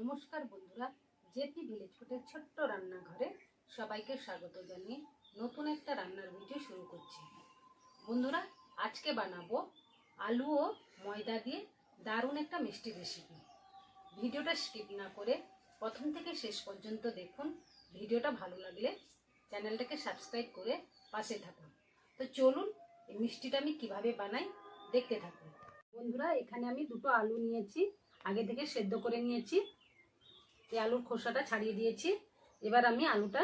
নমস্কার বন্ধুরা, JP village ফুটের ছোট্ট রান্নাঘরে সবাইকে স্বাগত জানিয়ে নতুন একটা রান্নার ভিডিও শুরু করছি। বন্ধুরা, আজকে বানাবো আলু ও ময়দা দিয়ে দারুণ একটা মিষ্টি রেসিপি ভিডিওটা স্কিপ না করে প্রথম থেকে শেষ পর্যন্ত দেখুন, ভিডিওটা ভালো লাগলে চ্যানেলটাকে সাবস্ক্রাইব করে পাশে থাকুন। তো চলুন, এই মিষ্টিটা আমি কীভাবে বানাই দেখতে থাকুন। বন্ধুরা, এখানে আমি দুটো আলু নিয়েছি, আগে থেকে সেদ্ধ করে নিয়েছি। এই আলুর খোসাটা ছাড়িয়ে দিয়েছি। এবার আমি আলুটা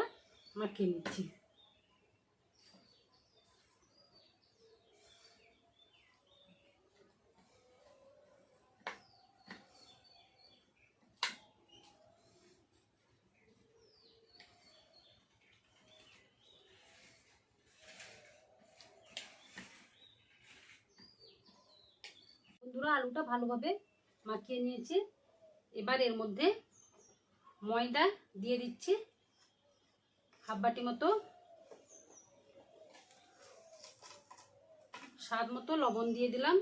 মাখিয়ে নিচ্ছি। বন্ধুরা, আলুটা ভালোভাবে মাখিয়ে নিয়েছি। এবার এর মধ্যে ময়দা দিয়ে দিচ্ছি হাফ বাটি মতো। স্বাদ মতো লবণ দিয়ে দিলাম।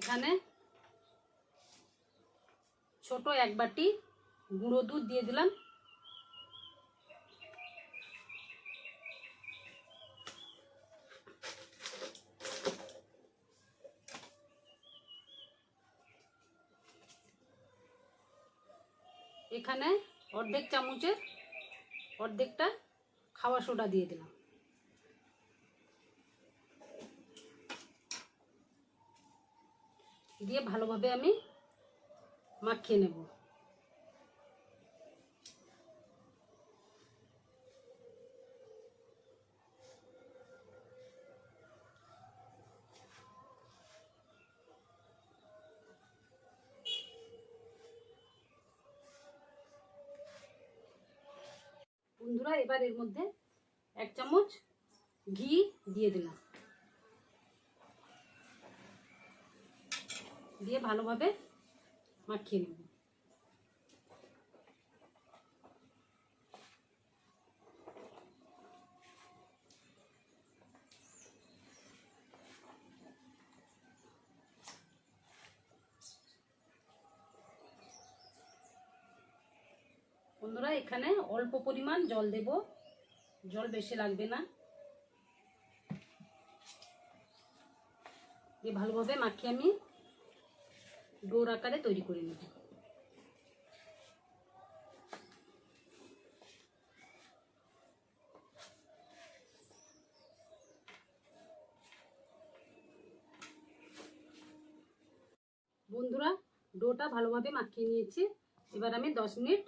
এখানে ছোট এক বাটি গুঁড়ো দুধ দিয়ে দিলাম। এখানে অর্ধেক চামচের অর্ধেকটা খাওয়া সোডা দিয়ে দিলাম। দিয়ে ভালোভাবে আমি মাখিয়ে নেব। বন্ধুরা এবার এর মধ্যে এক চামচ ঘি দিয়ে দিলাম। দিয়ে ভালোভাবে মাখিয়ে নেব। বন্ধুরা, এখানে অল্প পরিমাণ জল দেব। জল বেশি লাগবে না। দিয়ে ভালোভাবে মাখিয়ে আমি ডোর আকারে তৈরি করে নেব। বন্ধুরা, ডোটা ভালোভাবে মাখিয়ে নিয়েছি। এবার আমি দশ মিনিট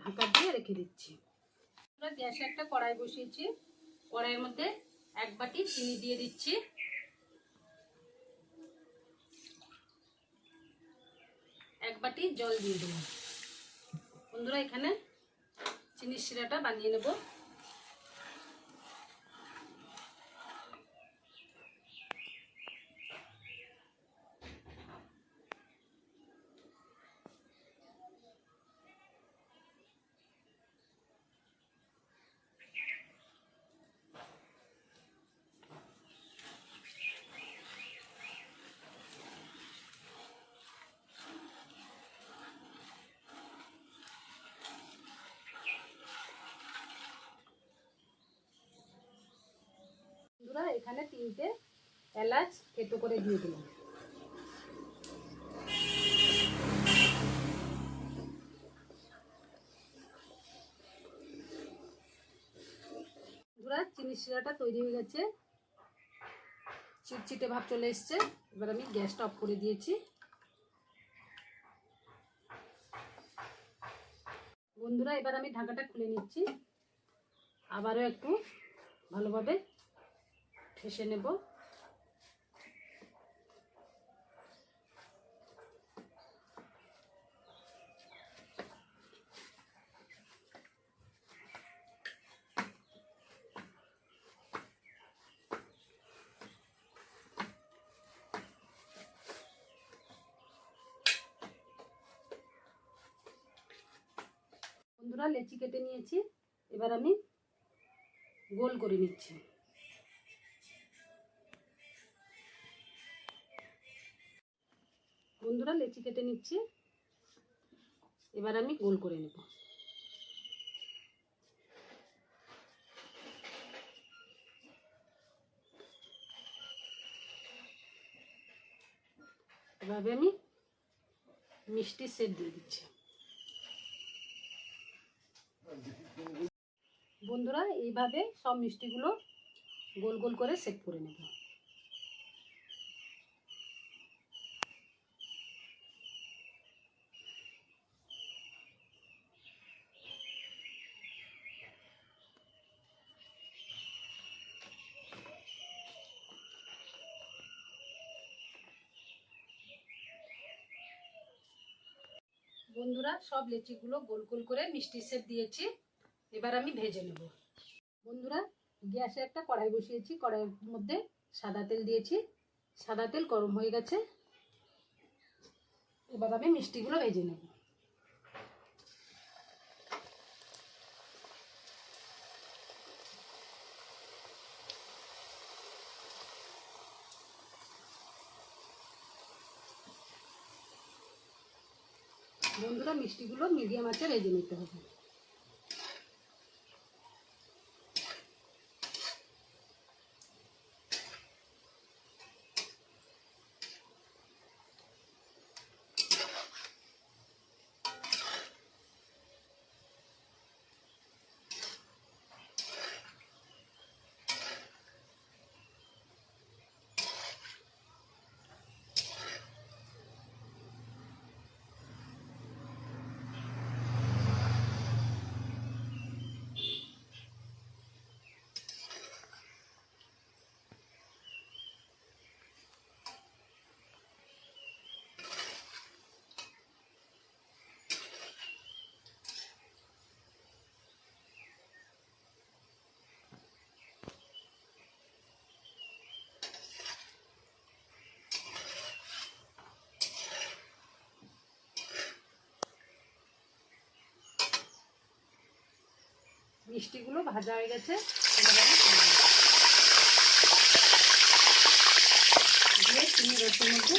ঢাকা দিয়ে রেখে দিচ্ছি। আমরা গ্যাসে একটা কড়াই বসিয়েছি। কড়াইয়ের মধ্যে এক বাটি চিনি দিয়ে দিচ্ছি। এক বাটি জল দিয়ে দেবো বন্ধুরা, এখানে চিনির শিরাটা বানিয়ে নেব। বন্ধুরা এখানে তিনটে এলাচ থেতো করে দিয়ে দিলাম। চিনি শিরাটা তৈরি হয়ে গেছে। চিটচিটে ভাব চলে এসছে। এবার আমি গ্যাসটা অফ করে দিয়েছি। বন্ধুরা, এবার আমি ঢাকাটা খুলে নিচ্ছি। আবারও একটু ভালোভাবে ঠেসে নেব। বন্ধুরা লেচি কেটে নিয়েছি। এবার আমি গোল করে নিচ্ছি। বন্ধুরা, লেচি কেটে নিচ্ছি। এবার আমি গোল করে নেব। এভাবে আমি মিষ্টি সেট দিয়ে দিচ্ছি। বন্ধুরা, এইভাবে সব মিষ্টিগুলো গোল গোল করে সেট করে নেব। বন্ধুরা, সব লেচিগুলো গোল গোল করে মিষ্টি সেপ দিয়েছি। এবার আমি ভেজে নেব। বন্ধুরা, গ্যাসে একটা কড়াই বসিয়েছি। কড়াইয়ের মধ্যে সাদা তেল দিয়েছি। সাদা তেল গরম হয়ে গেছে। এবার আমি মিষ্টিগুলো ভেজে নেব। বন্ধুরা মিষ্টিগুলো মিডিয়াম আঁচে ভেজে নিতে হবে। মিষ্টিগুলো ভাজা হয়ে গেছে দিয়ে চিনি মধ্যে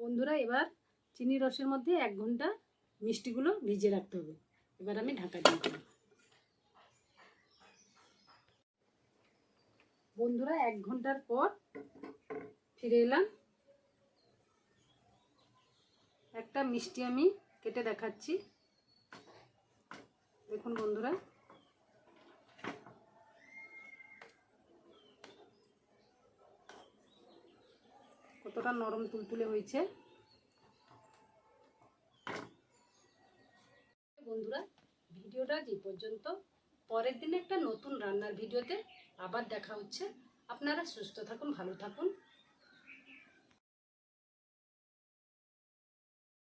বন্ধুরা, এবার চিনি রসের মধ্যে এক ঘণ্টা মিষ্টিগুলো ভিজিয়ে রাখতে হবে। এবার আমি ঢাকা দিয়ে দেবো। বন্ধুরা, এক ঘণ্টার পর ফিরে এলাম। একটা মিষ্টি আমি কেটে দেখাচ্ছি। দেখুন বন্ধুরা কতটা নরম তুলতুলে হয়েছে? বন্ধুরা, ভিডিওটা যে পর্যন্ত। পরের দিন একটা নতুন রান্নার ভিডিওতে আবার দেখা হচ্ছে। আপনারা সুস্থ থাকুন, ভালো থাকুন।